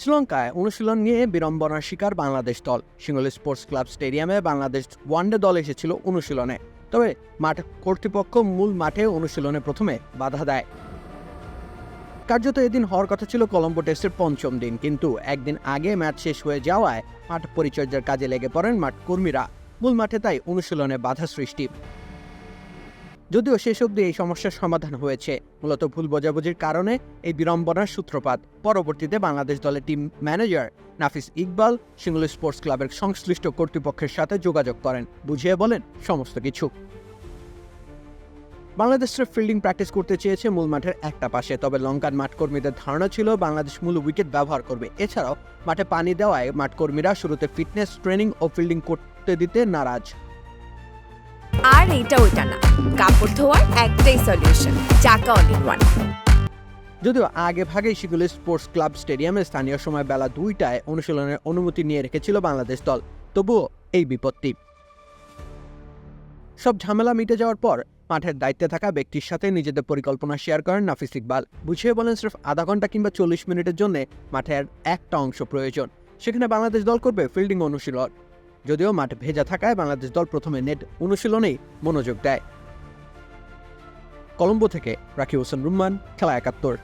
শ্রীলঙ্কায় অনুশীলন নিয়ে বিড়ম্বনার শিকার বাংলাদেশ দল। সিঙ্গল স্পোর্টস ক্লাব স্টেডিয়ামে বাংলাদেশ ওয়ানডে দল এসেছিল অনুশীলনে। তবে মাঠ কর্তৃপক্ষ মূল মাঠে অনুশীলনে প্রথমে বাধা দেয়। কার্যত এদিন হওয়ার কথা ছিল কলম্বো টেস্টের পঞ্চম দিন, কিন্তু একদিন আগে ম্যাচ শেষ হয়ে যাওয়ায় মাঠ পরিচর্যার কাজে লেগে পড়েন মাঠ কর্মীরা। মূল মাঠে তাই অনুশীলনে বাধা সৃষ্টি। যদিও শেষ অবধি এই সমস্যার সমাধান হয়েছে। মূলত ভুল বোঝাবুঝির কারণে এই বিড়ম্বনার সূত্রপাত। পরবর্তীতে বাংলাদেশ দলের টিম ম্যানেজার নাফিস ইকবাল সিঙ্গুল স্পোর্টস ক্লাবের সংশ্লিষ্ট কর্তৃপক্ষের সাথে যোগাযোগ করেন। বুঝিয়ে বলেন সমস্ত কিছু। বাংলাদেশের ফিল্ডিং প্র্যাকটিস করতে চেয়েছে মূল মাঠের একটা পাশে। তবে লঙ্কান মাঠকর্মীদের ধারণা ছিল বাংলাদেশ মূল উইকেট ব্যবহার করবে। এছাড়াও মাঠে পানি দেওয়ায় মাঠকর্মীরা শুরুতে ফিটনেস, ট্রেনিং ও ফিল্ডিং করতে দিতে নারাজ। আর এটা ওইটা না। কাপড় ধোয়ার একটাই সলিউশন চাকা অল ইন ওয়ান যদিও আগে ভাগেই শিগুলি স্পোর্টস ক্লাব স্টেডিয়ামে স্থানীয় সময় বেলা দুইটায় অনুশীলনের অনুমতি নিয়ে রেখেছিল বাংলাদেশ দল। তবুও এই বিপত্তি। সব ঝামেলা মিটে যাওয়ার পর মাঠের দায়িত্বে থাকা ব্যক্তির সাথে নিজেদের পরিকল্পনা শেয়ার করেন নাফিস ইকবাল। বুঝিয়ে বলেন সির্ফ আধা ঘণ্টা কিংবা চল্লিশ মিনিটের জন্য মাঠের একটা অংশ প্রয়োজন। সেখানে বাংলাদেশ দল করবে ফিল্ডিং অনুশীলন। যদিও মাঠ ভেজা থাকায় বাংলাদেশ দল প্রথমে নেট অনুশীলনেই মনোযোগ দেয়। কলম্বো থেকে রাখি হোসেন রুম্মান খেলা একাত্তর।